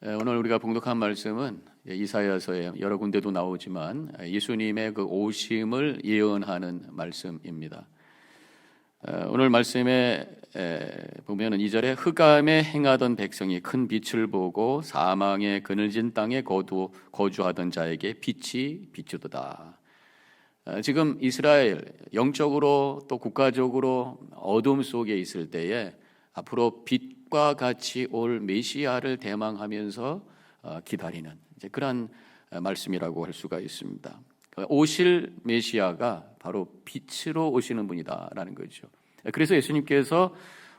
에, 오늘 우리가 봉독한 말씀은 이사야서에 여러 군데도 나오지만 예수님의 그 오심을 예언하는 말씀입니다. 에, 오늘 말씀에 에, 보면은 이 절에 흑암에 행하던 백성이 큰 빛을 보고 사망의 그늘진 땅에 거두, 거주하던 자에게 빛이 비추도다. 어, 지금 이스라엘 영적으로 또 국가적으로 어둠 속에 있을 때에 앞으로 빛 과 같이 올 메시아를 대망하면서 어, 기다리는 이제 그런 어, 말씀이라고 할 수가 있습니다. 그 오실 메시아가 바로 빛으로 오시는 분이다라는 거죠. 그래서 예수님께서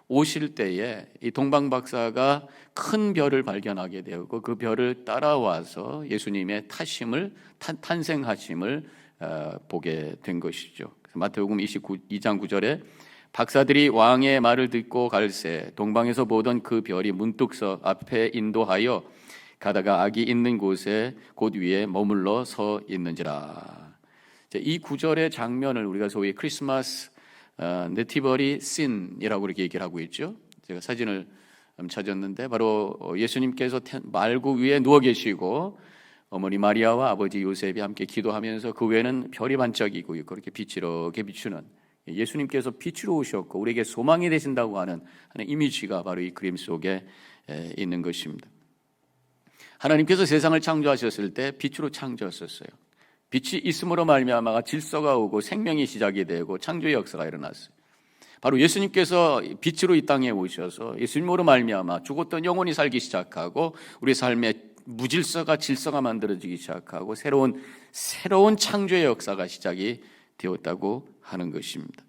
오실 때에 이 동방 박사가 큰 별을 발견하게 되었고 그 별을 따라와서 예수님의 타심을 탄, 탄생하심을 어, 보게 된 것이죠. 마태복음 22장 9절에 박사들이 왕의 말을 듣고 갈새 동방에서 보던 그 별이 문득 서 앞에 인도하여 가다가 악이 있는 곳에 곧 위에 머물러 서 있는지라. 이 구절의 장면을 우리가 소위 크리스마스 어, 네티버리 씬이라고 이렇게 얘기를 하고 있죠. 제가 사진을 음, 찾았는데 바로 예수님께서 텐- 말구 위에 누워 계시고 어머니 마리아와 아버지 요셉이 함께 기도하면서 그 외에는 별이 반짝이고 그렇게 빛이 이렇게 비추는 예수님께서 빛으로 오셨고 우리에게 소망이 되신다고 하는 하는 이미지가 바로 이 그림 속에 에, 있는 것입니다. 하나님께서 세상을 창조하셨을 때 빛으로 창조하셨어요. 빛이 있음으로 말미암아 질서가 오고 생명이 시작이 되고 창조의 역사가 일어났어요. 바로 예수님께서 빛으로 이 땅에 오셔서 예수님으로 말미암아 죽었던 영혼이 살기 시작하고 우리 삶의 무질서가 질서가 만들어지기 시작하고 새로운 새로운 창조의 역사가 시작이 되었다고 하는 것입니다.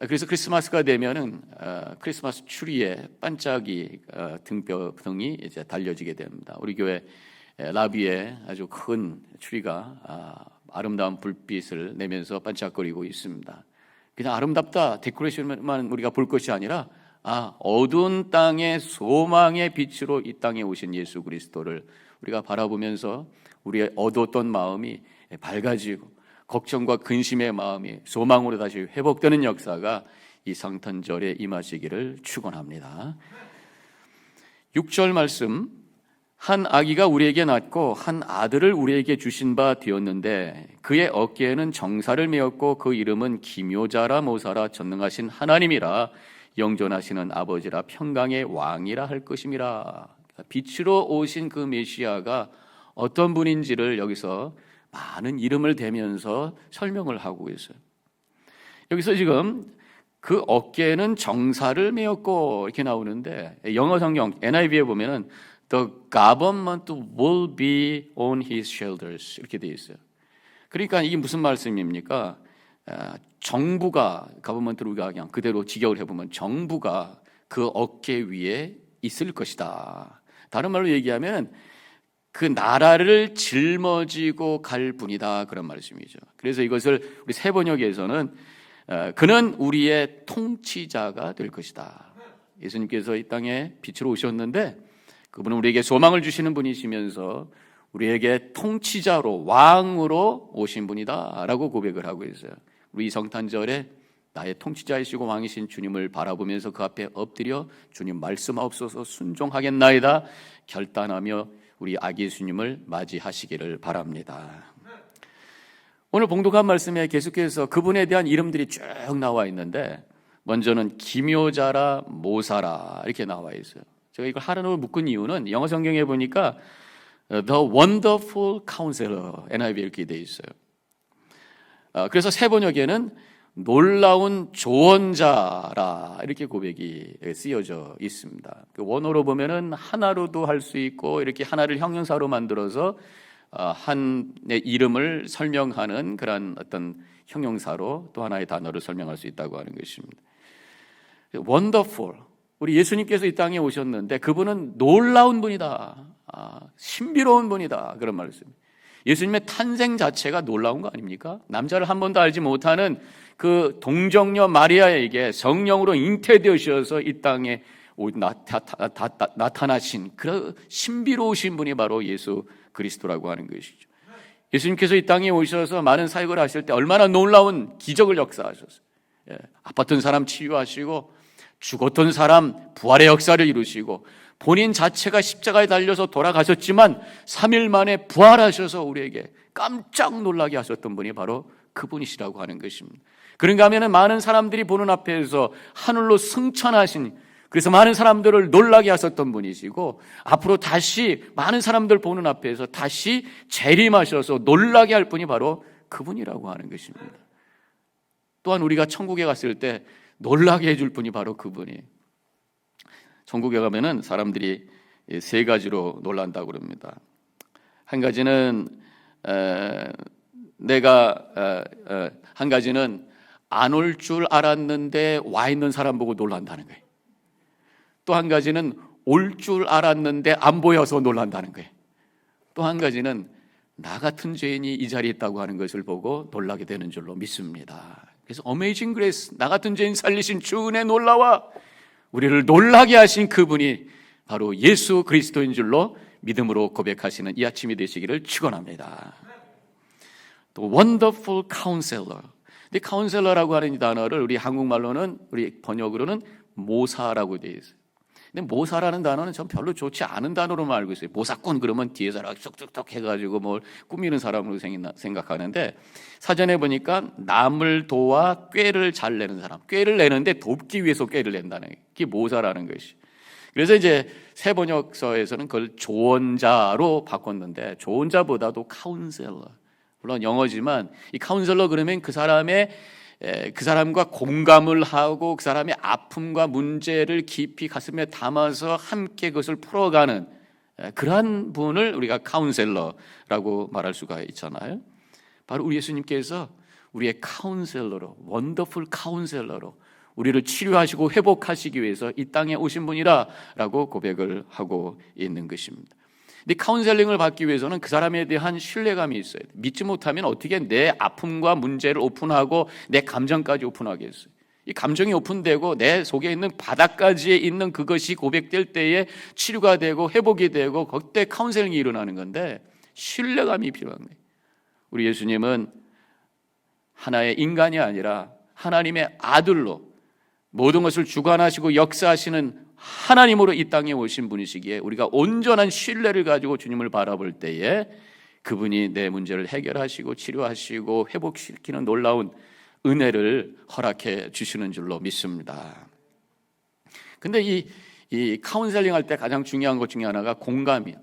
그래서 크리스마스가 되면은 어, 크리스마스 추리에 반짝이 어, 등뼈 등이 이제 달려지게 됩니다. 우리 교회 에, 라비에 아주 큰 추리가 아, 아름다운 불빛을 내면서 반짝거리고 있습니다. 그냥 아름답다 데코레이션만 우리가 볼 것이 아니라 아 어두운 땅의 소망의 빛으로 이 땅에 오신 예수 그리스도를 우리가 바라보면서 우리의 어두웠던 마음이 밝아지고 걱정과 근심의 마음이 소망으로 다시 회복되는 역사가 이 상탄절에 임하시기를 축원합니다. 6절 말씀 한 아기가 우리에게 낳고 한 아들을 우리에게 주신 바 되었는데 그의 어깨에는 정사를 메었고 그 이름은 기묘자라 모사라 전능하신 하나님이라 영존하시는 아버지라 평강의 왕이라 할 것임이라 빛으로 오신 그 메시아가 어떤 분인지를 여기서 많은 이름을 대면서 설명을 하고 있어요. 여기서 지금 그 어깨에는 정사를 메었고 이렇게 나오는데 영어 성경 NIV에 보면은 the government will be on his shoulders 이렇게 되어 있어요. 그러니까 이게 무슨 말씀입니까? 아, 정부가 government를 우리가 그냥 그대로 직역을 해보면 정부가 그 어깨 위에 있을 것이다. 다른 말로 얘기하면 그 나라를 짊어지고 갈 분이다 그런 말씀이죠. 그래서 이것을 우리 세 번역에서는 어, 그는 우리의 통치자가 될 것이다. 예수님께서 이 땅에 빛으로 오셨는데 그분은 우리에게 소망을 주시는 분이시면서 우리에게 통치자로 왕으로 오신 분이다라고 고백을 하고 있어요. 우리 이 성탄절에 나의 통치자이시고 왕이신 주님을 바라보면서 그 앞에 엎드려 주님 말씀하옵소서 순종하겠나이다 결단하며 우리 아기 예수님을 맞이하시기를 바랍니다. 오늘 봉독한 말씀에 계속해서 그분에 대한 이름들이 쭉 나와 있는데 먼저는 기묘자라 모사라 이렇게 나와 있어요. 제가 이걸 하나로 묶은 이유는 영어 성경에 보니까 The Wonderful Counselor NIV 이렇게 돼 있어요. 아, 그래서 세 번역에는 놀라운 조언자라 이렇게 고백이 쓰여져 있습니다. 그 원어로 보면은 하나로도 할 수 있고 이렇게 하나를 형용사로 만들어서 아, 한의 이름을 설명하는 그런 어떤 형용사로 또 하나의 단어를 설명할 수 있다고 하는 것입니다. 원더풀. 우리 예수님께서 이 땅에 오셨는데 그분은 놀라운 분이다. 아, 신비로운 분이다. 그런 말씀. 예수님의 탄생 자체가 놀라운 거 아닙니까? 남자를 한 번도 알지 못하는 그 동정녀 마리아에게 성령으로 잉태되셔서 이 땅에 오- 나타, 나- 나- 나타 나신 그 신비로우신 분이 바로 예수 그리스도라고 하는 것이죠. 예수님께서 이 땅에 오셔서 많은 사역을 하실 때 얼마나 놀라운 기적을 역사하셨어요. 예, 아팠던 사람 치유하시고 죽었던 사람 부활의 역사를 이루시고 본인 자체가 십자가에 달려서 돌아가셨지만 3일 만에 부활하셔서 우리에게 깜짝 놀라게 하셨던 분이 바로 그분이시라고 하는 것입니다. 그런가 하면은 많은 사람들이 보는 앞에서 하늘로 승천하신 그래서 많은 사람들을 놀라게 하셨던 분이시고 앞으로 다시 많은 사람들 보는 앞에서 다시 재림하셔서 놀라게 할 분이 바로 그분이라고 하는 것입니다. 또한 우리가 천국에 갔을 때 놀라게 해줄 분이 바로 그분이 천국에 가면은 사람들이 세 가지로 놀란다고 그럽니다. 한 가지는 에, 내가 에, 에, 한 가지는 안 올 줄 알았는데 와 있는 사람 보고 놀란다는 거예요. 또 한 가지는 올 줄 알았는데 안 보여서 놀란다는 거예요. 또 한 가지는 나 같은 죄인이 이 자리에 있다고 하는 것을 보고 놀라게 되는 줄로 믿습니다. 그래서 어메이징 그레이스 나 같은 죄인 살리신 주 은혜 놀라와 우리를 놀라게 하신 그분이 바로 예수 그리스도인 줄로 믿음으로 고백하시는 이 아침이 되시기를 축원합니다. 또 wonderful counselor. 근데 counselor라고 하는 이 단어를 우리 한국말로는 우리 번역으로는 모사라고 되어 있어요. 근데 모사라는 단어는 전 별로 좋지 않은 단어로만 알고 있어요. 모사꾼 그러면 뒤에서 쏙쏙쏙 해가지고 뭘 꾸미는 사람으로 생각하는데 사전에 보니까 남을 도와 꾀를 잘 내는 사람, 꾀를 내는데 돕기 위해서 꾀를 낸다는 게 모사라는 것이. 그래서 이제 새 번역서에서는 그걸 조언자로 바꿨는데 조언자보다도 카운셀러. 물론 영어지만 이 카운셀러 그러면 그 사람의 그 사람과 공감을 하고 그 사람의 아픔과 문제를 깊이 가슴에 담아서 함께 그것을 풀어가는 그러한 분을 우리가 카운셀러라고 말할 수가 있잖아요. 바로 우리 예수님께서 우리의 카운셀러로 원더풀 카운셀러로 우리를 치료하시고 회복하시기 위해서 이 땅에 오신 분이라라고 고백을 하고 있는 것입니다. 근데 카운셀링을 받기 위해서는 그 사람에 대한 신뢰감이 있어야 돼. 믿지 못하면 어떻게 내 아픔과 문제를 오픈하고 내 감정까지 오픈하겠어요. 이 감정이 오픈되고 내 속에 있는 바닥까지 있는 그것이 고백될 때에 치료가 되고 회복이 되고 그때 카운셀링이 일어나는 건데 신뢰감이 필요한 거예요. 우리 예수님은 하나의 인간이 아니라 하나님의 아들로 모든 것을 주관하시고 역사하시는 하나님으로 이 땅에 오신 분이시기에 우리가 온전한 신뢰를 가지고 주님을 바라볼 때에 그분이 내 문제를 해결하시고 치료하시고 회복시키는 놀라운 은혜를 허락해 주시는 줄로 믿습니다. 근데 이, 이 카운셀링 할 때 가장 중요한 것 중에 하나가 공감이에요.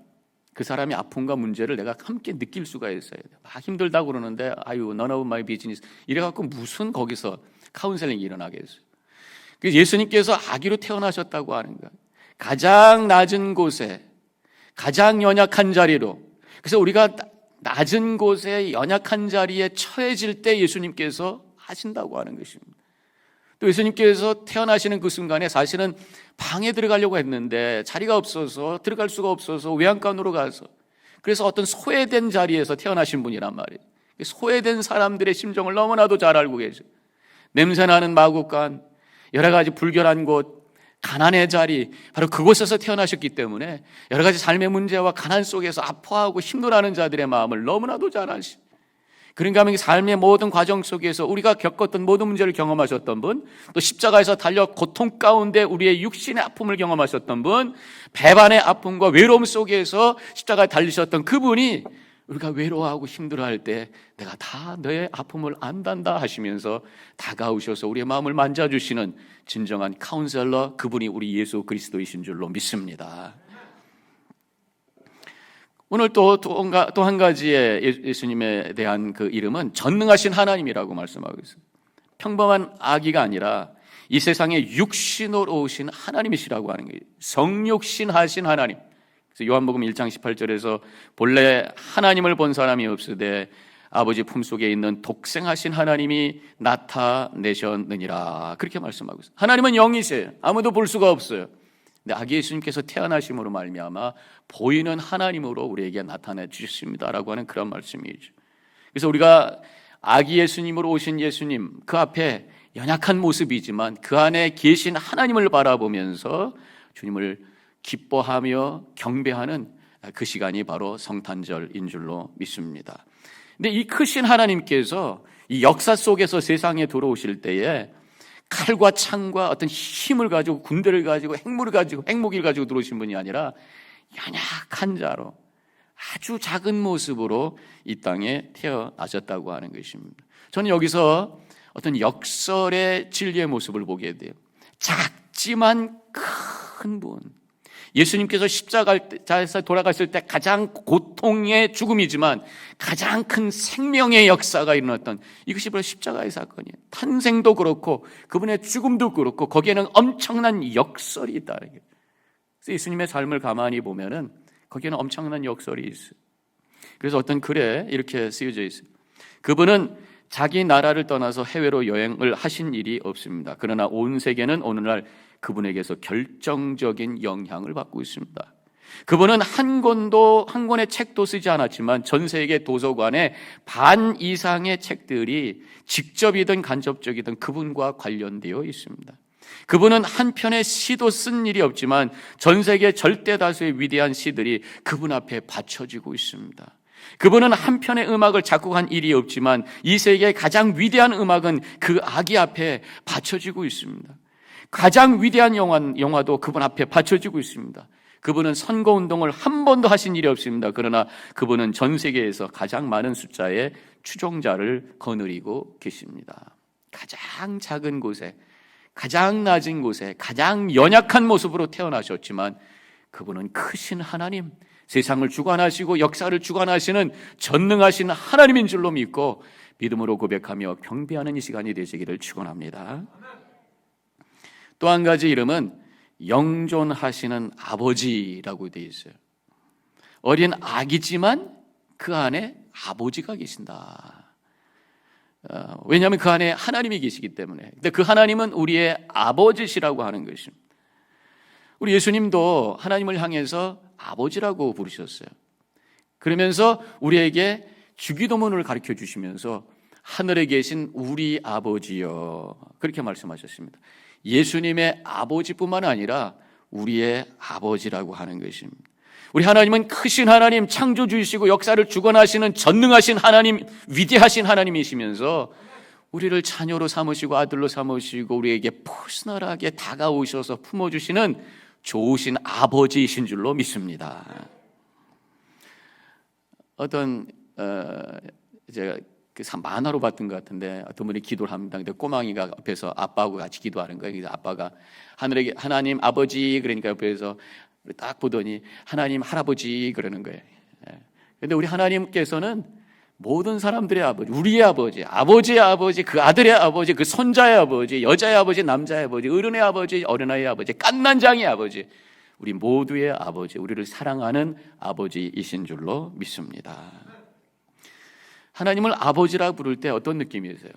그 사람의 아픔과 문제를 내가 함께 느낄 수가 있어야 돼. 막 힘들다고 그러는데 아유 none of my business 이래 갖고 무슨 거기서 카운셀링이 일어나겠어요. 예수님께서 아기로 태어나셨다고 하는 거예요. 가장 낮은 곳에 가장 연약한 자리로 그래서 우리가 낮은 곳에 연약한 자리에 처해질 때 예수님께서 하신다고 하는 것입니다. 또 예수님께서 태어나시는 그 순간에 사실은 방에 들어가려고 했는데 자리가 없어서 들어갈 수가 없어서 외양간으로 가서 그래서 어떤 소외된 자리에서 태어나신 분이란 말이에요. 소외된 사람들의 심정을 너무나도 잘 알고 계세요. 냄새나는 마국간, 여러 가지 불결한 곳, 가난의 자리, 바로 그곳에서 태어나셨기 때문에 여러 가지 삶의 문제와 가난 속에서 아파하고 힘들어하는 자들의 마음을 너무나도 잘 아시. 그런가 하면 삶의 모든 과정 속에서 우리가 겪었던 모든 문제를 경험하셨던 분, 또 십자가에서 달려 고통 가운데 우리의 육신의 아픔을 경험하셨던 분, 배반의 아픔과 외로움 속에서 십자가에 달리셨던 그분이 우리가 외로워하고 힘들어할 때 내가 다 너의 아픔을 안단다 하시면서 다가오셔서 우리의 마음을 만져주시는 진정한 카운셀러 그분이 우리 예수 그리스도이신 줄로 믿습니다. 오늘 또 또 한 가지의 예, 예수님에 대한 그 이름은 전능하신 하나님이라고 말씀하고 있습니다. 평범한 아기가 아니라 이 세상에 육신으로 오신 하나님이시라고 하는 거예요. 성육신 하신 하나님. 그래서 요한복음 1장 18절에서 본래 하나님을 본 사람이 없으되 아버지 품속에 있는 독생하신 하나님이 나타내셨느니라. 그렇게 말씀하고 있어요. 하나님은 영이세요. 아무도 볼 수가 없어요. 근데 아기 예수님께서 태어나심으로 말미암아 보이는 하나님으로 우리에게 나타내 주셨습니다라고 하는 그런 말씀이죠. 그래서 우리가 아기 예수님으로 오신 예수님 그 앞에 연약한 모습이지만 그 안에 계신 하나님을 바라보면서 주님을 기뻐하며 경배하는 그 시간이 바로 성탄절인 줄로 믿습니다. 근데 이 크신 하나님께서 이 역사 속에서 세상에 들어오실 때에 칼과 창과 어떤 힘을 가지고 군대를 가지고 핵무를 가지고 핵무기를 가지고 들어오신 분이 아니라 연약한 자로 아주 작은 모습으로 이 땅에 태어나셨다고 하는 것입니다. 저는 여기서 어떤 역설의 진리의 모습을 보게 돼요. 작지만 큰 분. 예수님께서 십자가에서 돌아가실 때 가장 고통의 죽음이지만 가장 큰 생명의 역사가 일어났던 이것이 바로 십자가의 사건이에요. 탄생도 그렇고 그분의 죽음도 그렇고 거기에는 엄청난 역설이 있다. 그래서 예수님의 삶을 가만히 보면은 거기에는 엄청난 역설이 있어요. 그래서 어떤 글에 이렇게 쓰여져 있어요. 그분은 자기 나라를 떠나서 해외로 여행을 하신 일이 없습니다. 그러나 온 세계는 오늘날 그분에게서 결정적인 영향을 받고 있습니다. 그분은 한 권도 한 권의 책도 쓰지 않았지만 전 세계 도서관에 반 이상의 책들이 직접이든 간접적이든 그분과 관련되어 있습니다. 그분은 한 편의 시도 쓴 일이 없지만 전 세계 절대 다수의 위대한 시들이 그분 앞에 바쳐지고 있습니다. 그분은 한 편의 음악을 작곡한 일이 없지만 이 세계의 가장 위대한 음악은 그 아기 앞에 바쳐지고 있습니다. 가장 위대한 영화, 영화도 그분 앞에 바쳐지고 있습니다. 그분은 선거 운동을 한 번도 하신 일이 없습니다. 그러나 그분은 전 세계에서 가장 많은 숫자의 추종자를 거느리고 계십니다. 가장 작은 곳에, 가장 낮은 곳에, 가장 연약한 모습으로 태어나셨지만 그분은 크신 하나님, 세상을 주관하시고 역사를 주관하시는 전능하신 하나님인 줄로 믿고 믿음으로 고백하며 경배하는 이 시간이 되시기를 축원합니다. 또 한 가지 이름은 영존하시는 아버지라고 되어 있어요. 어린 아기지만 그 안에 아버지가 계신다. 어, 왜냐하면 그 안에 하나님이 계시기 때문에. 근데 그 하나님은 우리의 아버지시라고 하는 것입니다. 우리 예수님도 하나님을 향해서 아버지라고 부르셨어요. 그러면서 우리에게 주기도문을 가르쳐 주시면서 하늘에 계신 우리 아버지여 그렇게 말씀하셨습니다. 예수님의 아버지뿐만 아니라 우리의 아버지라고 하는 것입니다. 우리 하나님은 크신 하나님, 창조주이시고 역사를 주관하시는 전능하신 하나님, 위대하신 하나님이시면서 우리를 자녀로 삼으시고 아들로 삼으시고 우리에게 퍼스널하게 다가오셔서 품어주시는 좋으신 아버지이신 줄로 믿습니다. 어떤 어, 제가 그 만화로 봤던 것 같은데 어떤 분이 기도를 합니다. 근데 꼬망이가 옆에서 아빠하고 같이 기도하는 거예요. 그래서 아빠가 하늘에 하나님 아버지 그러니까 옆에서 딱 보더니 하나님 할아버지 그러는 거예요. 예. 근데 우리 하나님께서는 모든 사람들의 아버지, 우리의 아버지, 아버지의 아버지, 그 아들의 아버지, 그 손자의 아버지, 여자의 아버지, 남자의 아버지, 어른의 아버지, 어린아이의 아버지, 깐난장의 아버지, 우리 모두의 아버지, 우리를 사랑하는 아버지이신 줄로 믿습니다. 하나님을 아버지라 부를 때 어떤 느낌이세요?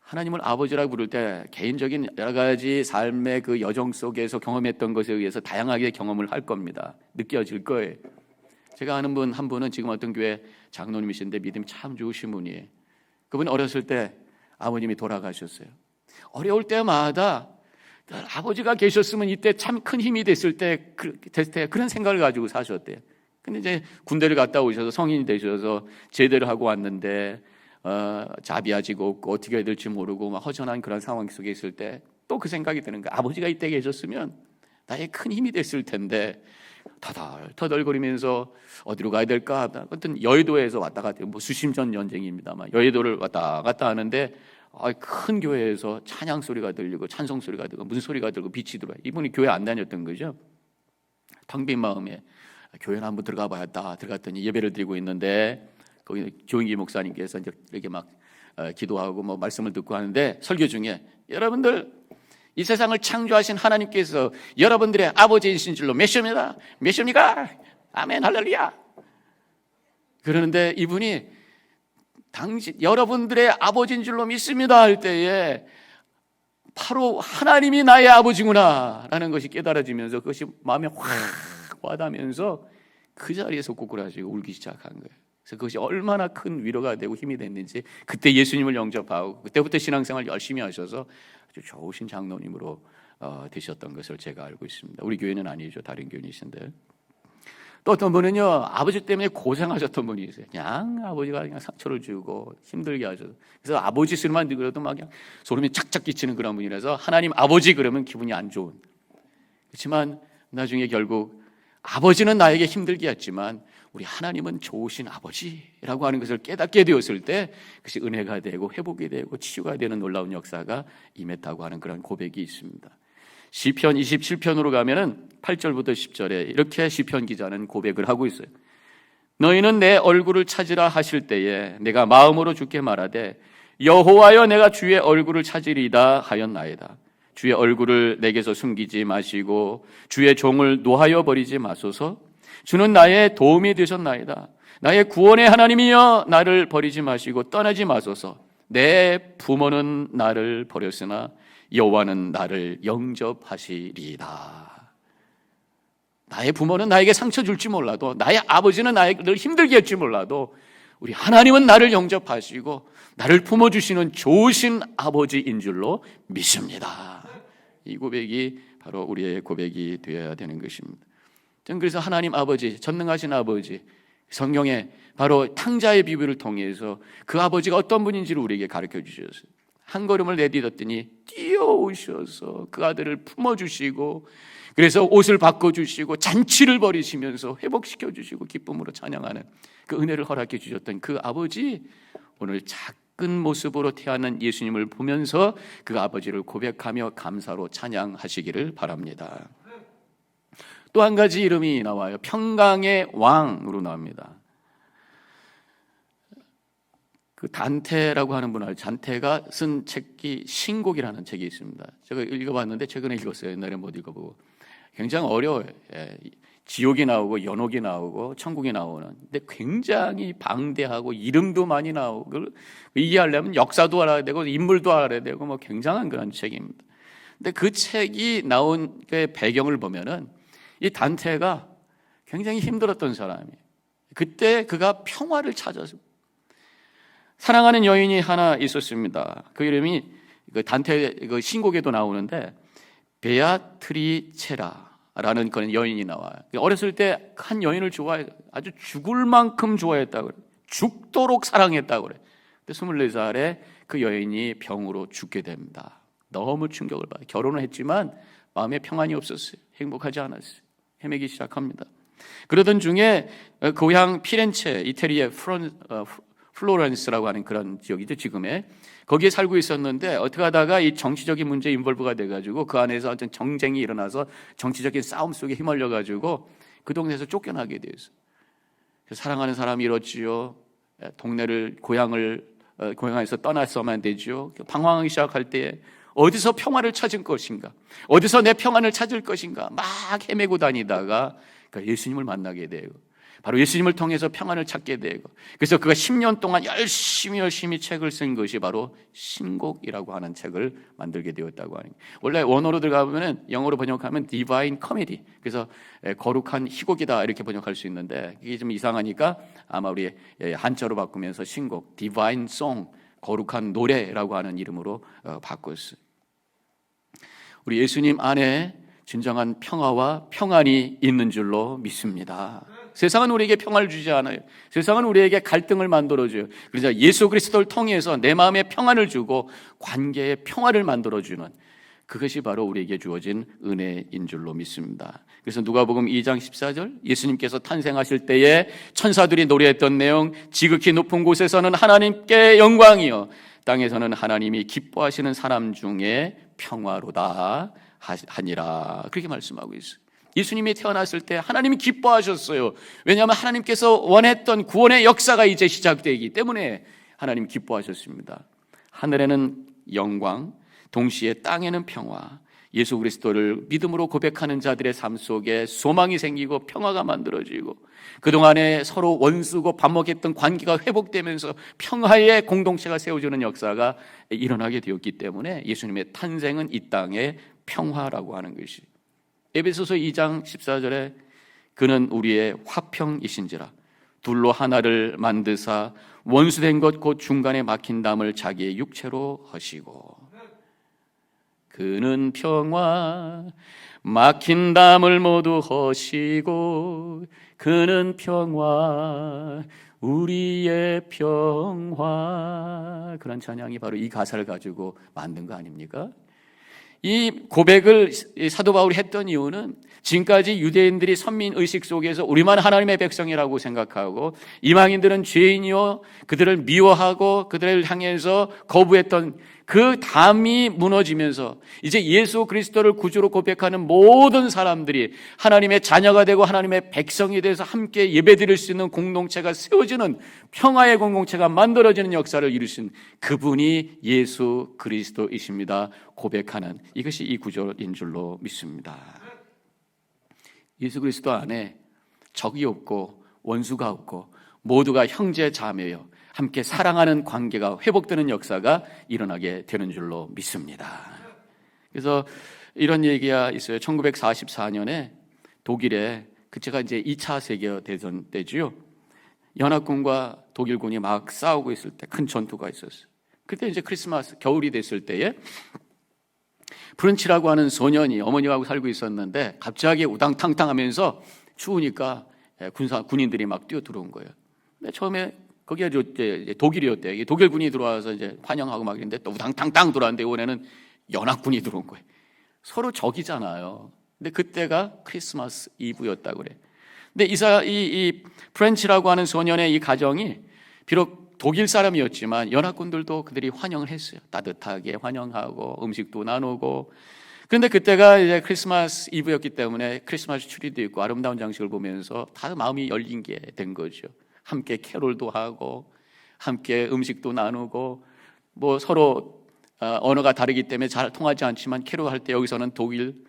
하나님을 아버지라 부를 때 개인적인 여러 가지 삶의 그 여정 속에서 경험했던 것에 의해서 다양하게 경험을 할 겁니다. 느껴질 거예요. 제가 아는 분 한 분은 지금 어떤 교회 장로님이신데 믿음이 참 좋으신 분이에요. 그분 어렸을 때 아버님이 돌아가셨어요. 어려울 때마다 아버지가 계셨으면 이때 참 큰 힘이 됐을 때, 됐을 때 그런 생각을 가지고 사셨대요. 근데 이제 군대를 갔다 오셔서 성인이 되셔서 제대를 하고 왔는데 어, 자비하지고 없고 어떻게 해야 될지 모르고 막 허전한 그런 상황 속에 있을 때 또 그 생각이 드는 거야. 아버지가 이때 계셨으면 나의 큰 힘이 됐을 텐데 터덜 터덜거리면서 어디로 가야 될까? 어떤 여의도에서 왔다 갔다 뭐 수심전 전쟁입니다만 여의도를 왔다 갔다 하는데 아, 큰 교회에서 찬양 소리가 들리고 찬송 소리가 들고 무슨 소리가 들고 빛이 들어요. 이분이 교회 안 다녔던 거죠. 텅 빈 마음에 교회는 한번 들어가 봐야겠다. 들어갔더니 예배를 드리고 있는데 거기 조인기 목사님께서 이제 이렇게 막 어, 기도하고 뭐 말씀을 듣고 하는데 설교 중에 여러분들 이 세상을 창조하신 하나님께서 여러분들의 아버지이신 줄로 몇십니다. 몇십니까? 아멘 할렐루야. 그러는데 이분이 당신 여러분들의 아버지인 줄로 믿습니다 할 때에 바로 하나님이 나의 아버지구나라는 것이 깨달아지면서 그것이 마음에 확 와닿으면서 그 자리에서 꼬꾸라지고 울기 시작한 거예요. 그래서 그것이 얼마나 큰 위로가 되고 힘이 됐는지 그때 예수님을 영접하고 그때부터 신앙생활 열심히 하셔서 아주 좋으신 장로님으로 어, 되셨던 것을 제가 알고 있습니다. 우리 교회는 아니죠. 다른 교회이신데. 또 어떤 분은요, 아버지 때문에 고생하셨던 분이 있어요. 그냥 아버지가 그냥 상처를 주고 힘들게 하셔서. 그래서 아버지 소리만 들어도 막 그냥 소름이 착착 끼치는 그런 분이라서 하나님 아버지 그러면 기분이 안 좋은. 그렇지만 나중에 결국 아버지는 나에게 힘들게 했지만 우리 하나님은 좋으신 아버지라고 하는 것을 깨닫게 되었을 때 그것이 은혜가 되고 회복이 되고 치유가 되는 놀라운 역사가 임했다고 하는 그런 고백이 있습니다. 시편 27편으로 가면은 8절부터 10절에 이렇게 시편 기자는 고백을 하고 있어요. 너희는 내 얼굴을 찾으라 하실 때에 내가 마음으로 주께 말하되 여호와여 내가 주의 얼굴을 찾으리다 하였나이다. 주의 얼굴을 내게서 숨기지 마시고 주의 종을 노하여 버리지 마소서. 주는 나의 도움이 되셨나이다. 나의 구원의 하나님이여 나를 버리지 마시고 떠나지 마소서. 내 부모는 나를 버렸으나 여호와는 나를 영접하시리이다. 나의 부모는 나에게 상처 줄지 몰라도 나의 아버지는 나를 힘들게 할지 몰라도 우리 하나님은 나를 영접하시고 나를 품어주시는 좋으신 아버지인 줄로 믿습니다. 이 고백이 바로 우리의 고백이 되어야 되는 것입니다. 저는 그래서 하나님 아버지, 전능하신 아버지, 성경에 바로 탕자의 비유를 통해서 그 아버지가 어떤 분인지를 우리에게 가르쳐 주셨어요. 한 걸음을 내딛었더니 뛰어오셔서 그 아들을 품어주시고 그래서 옷을 바꿔주시고 잔치를 벌이시면서 회복시켜주시고 기쁨으로 찬양하는 그 은혜를 허락해 주셨던 그 아버지 오늘 작 은 모습으로 태어난 예수님을 보면서 그 아버지를 고백하며 감사로 찬양하시기를 바랍니다. 또 한 가지 이름이 나와요. 평강의 왕으로 나옵니다. 그 단테라고 하는 분을 단테가 쓴 책이 신곡이라는 책이 있습니다. 제가 읽어봤는데 최근에 읽었어요. 옛날에 못 읽어보고 굉장히 어려워요. 예. 지옥이 나오고 연옥이 나오고 천국이 나오는. 근데 굉장히 방대하고 이름도 많이 나오고 이해하려면 역사도 알아야 되고 인물도 알아야 되고 뭐 굉장한 그런 책입니다. 근데 그 책이 나온 그 배경을 보면은 이 단테가 굉장히 힘들었던 사람이에요. 그때 그가 평화를 찾아서 사랑하는 여인이 하나 있었습니다. 그 이름이 그 단테 그 신곡에도 나오는데 베아트리체라 라는 그런 여인이 나와요. 어렸을 때 한 여인을 좋아해 아주 죽을 만큼 좋아했다고 그래. 죽도록 사랑했다고 그래. 근데 24살에 그 여인이 병으로 죽게 됩니다. 너무 충격을 받아. 결혼을 했지만 마음에 평안이 없었어요. 행복하지 않았어요. 헤매기 시작합니다. 그러던 중에 고향 피렌체 이태리의 프론, 어, 플로렌스라고 하는 그런 지역이죠 지금의 거기에 살고 있었는데 어떻게 하다가 이 정치적인 문제에 인볼브가 돼가지고 그 안에서 어떤 정쟁이 일어나서 정치적인 싸움 속에 휘말려 가지고 그 동네에서 쫓겨나게 되었어요. 사랑하는 사람이 이렇지요. 동네를 고향을 어, 고향에서 떠났어만 되죠. 방황하기 시작할 때 어디서 평화를 찾을 것인가? 어디서 내 평안을 찾을 것인가? 막 헤매고 다니다가 그 예수님을 만나게 돼요. 바로 예수님을 통해서 평안을 찾게 되고 그래서 그가 10년 동안 열심히 열심히 책을 쓴 것이 바로 신곡이라고 하는 책을 만들게 되었다고 하는 원래 원어로 들어가면은 영어로 번역하면 divine 그래서 거룩한 희곡이다 이렇게 번역할 수 있는데 이게 좀 이상하니까 아마 우리 한자로 바꾸면서 신곡 divine song 거룩한 노래라고 하는 이름으로 어, 바꿨어요. 우리 예수님 안에 진정한 평화와 평안이 있는 줄로 믿습니다. 세상은 우리에게 평화를 주지 않아요. 세상은 우리에게 갈등을 만들어줘요. 그러자 예수 그리스도를 통해서 내 마음에 평안을 주고 관계에 평화를 만들어주는 그것이 바로 우리에게 주어진 은혜인 줄로 믿습니다. 그래서 누가복음 2장 14절 예수님께서 탄생하실 때에 천사들이 노래했던 내용 지극히 높은 곳에서는 하나님께 영광이요 땅에서는 하나님이 기뻐하시는 사람 중에 평화로다 하니라 그렇게 말씀하고 있어요. 예수님이 태어났을 때 하나님이 기뻐하셨어요. 왜냐하면 하나님께서 원했던 구원의 역사가 이제 시작되기 때문에 하나님 기뻐하셨습니다. 하늘에는 영광, 동시에 땅에는 평화. 예수 그리스도를 믿음으로 고백하는 자들의 삶 속에 소망이 생기고 평화가 만들어지고 그동안에 서로 원수고 반목했던 관계가 회복되면서 평화의 공동체가 세워지는 역사가 일어나게 되었기 때문에 예수님의 탄생은 이 땅의 평화라고 하는 것이 에베소서 2장 14절에 그는 우리의 화평이신지라 둘로 하나를 만드사 원수된 것 곧 중간에 막힌 담을 자기의 육체로 하시고 그는 평화 막힌 담을 모두 허시고 그는 평화 우리의 평화 그런 찬양이 바로 이 가사를 가지고 만든 거 아닙니까? 이 고백을 사도 바울이 했던 이유는 지금까지 유대인들이 선민 의식 속에서 우리만 하나님의 백성이라고 생각하고 이방인들은 죄인이요 그들을 미워하고 그들을 향해서 거부했던 그 담이 무너지면서 이제 예수 그리스도를 구주로 고백하는 모든 사람들이 하나님의 자녀가 되고 하나님의 백성이 돼서 함께 예배드릴 수 있는 공동체가 세워지는 평화의 공동체가 만들어지는 역사를 이루신 그분이 예수 그리스도이십니다. 고백하는 이것이 이 구절인 줄로 믿습니다. 예수 그리스도 안에 적이 없고 원수가 없고 모두가 형제 자매요. 함께 사랑하는 관계가 회복되는 역사가 일어나게 되는 줄로 믿습니다. 그래서 이런 얘기가 있어요. 1944년에 독일에 그때가 이제 2차 세계 대전 때지요. 연합군과 독일군이 막 싸우고 있을 때 큰 전투가 있었어요. 그때 이제 크리스마스 겨울이 됐을 때에 프렌치라고 하는 소년이 어머니하고 살고 있었는데 갑자기 우당탕탕하면서 추우니까 군사 군인들이 막 뛰어 들어온 거예요. 처음에 거기가 이제 독일이었대. 요 독일군이 들어와서 이제 환영하고 막 있는데 또 우당탕탕 들어왔는데 이번에는 연합군이 들어온 거예요. 서로 적이잖아요. 근데 그때가 크리스마스 이브였다 그래. 근데 이사 이, 이 프렌치라고 하는 소년의 이 가정이 비록 독일 사람이었지만 연합군들도 그들이 환영을 했어요. 따뜻하게 환영하고 음식도 나누고. 그런데 그때가 이제 크리스마스 이브였기 때문에 크리스마스 추리도 있고 아름다운 장식을 보면서 다 마음이 열린 게 된 거죠. 함께 캐롤도 하고 함께 음식도 나누고 뭐 서로 어, 언어가 다르기 때문에 잘 통하지 않지만 캐롤할 때 여기서는 독일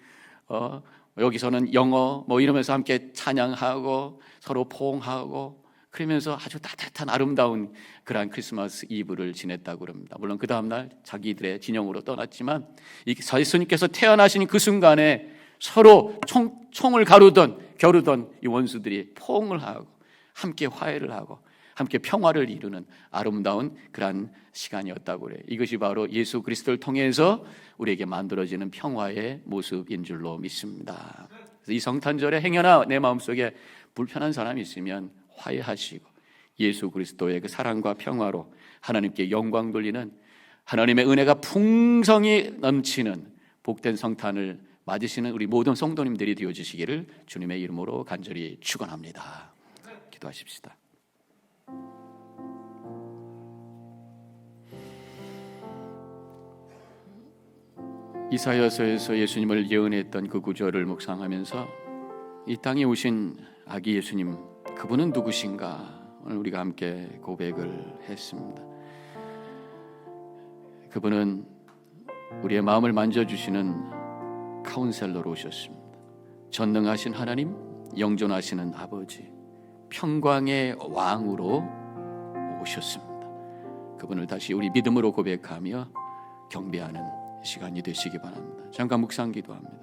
어, 여기서는 영어 뭐 이러면서 함께 찬양하고 서로 포옹하고 그러면서 아주 따뜻한 아름다운 그러한 크리스마스 이브를 지냈다고 그럽니다. 물론 그 다음 날 자기들의 진영으로 떠났지만 이 예수님께서 태어나신 그 순간에 서로 총, 총을 가르던 겨루던 이 원수들이 포옹을 하고 함께 화해를 하고 함께 평화를 이루는 아름다운 그러한 시간이었다고 그래요. 이것이 바로 예수 그리스도를 통해서 우리에게 만들어지는 평화의 모습인 줄로 믿습니다. 이 성탄절에 행여나 내 마음속에 불편한 사람이 있으면 화해하시고 예수 그리스도의 그 사랑과 평화로 하나님께 영광 돌리는 하나님의 은혜가 풍성히 넘치는 복된 성탄을 맞으시는 우리 모든 성도님들이 되어 주시기를 주님의 이름으로 간절히 축원합니다. 기도하십시다. 이사야서에서 예수님을 예언했던 그 구절을 묵상하면서 이 땅에 오신 아기 예수님 그분은 누구신가 오늘 우리가 함께 고백을 했습니다. 그분은 우리의 마음을 만져주시는 카운셀러로 오셨습니다. 전능하신 하나님, 영존하시는 아버지, 평광의 왕으로 오셨습니다. 그분을 다시 우리 믿음으로 고백하며 경배하는 시간이 되시기 바랍니다. 잠깐 묵상 기도합니다.